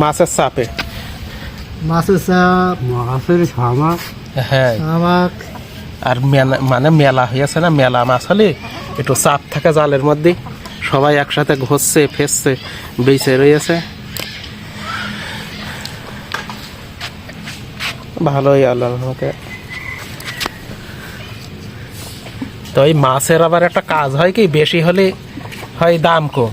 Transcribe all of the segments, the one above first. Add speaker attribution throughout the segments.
Speaker 1: মাছের চাপে
Speaker 2: মাছের চাপ মাছের শামাক
Speaker 1: হ্যাঁ।
Speaker 2: শামাক
Speaker 1: আর মেলা মানে মেলা হয়েছে না মেলা মাছ হলে একটু চাপ থাকে জালের মধ্যে। সবাই একসাথে ঘষছে ফেসছে বেঁচে রয়েছে ভালোই আল্লাহর মতে তো এই মাছের আবার একটা কাজ হয় কি বেশি হলে হয় দাম কম।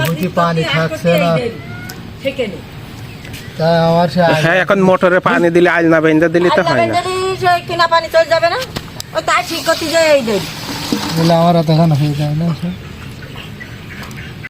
Speaker 2: বুঝি পানি থাকছে না।
Speaker 3: এই দেন। সেখানে।
Speaker 2: তাই আমার সে
Speaker 1: হ্যাঁ এখন মোটরে পানি দিলে আলনা বেঁধে দিলে তো হয় না
Speaker 3: কিনা পানি চলে যাবে না? ও তাই ঠিক করতে যাই এই দেন।
Speaker 2: আমার তখন হয়ে যায় না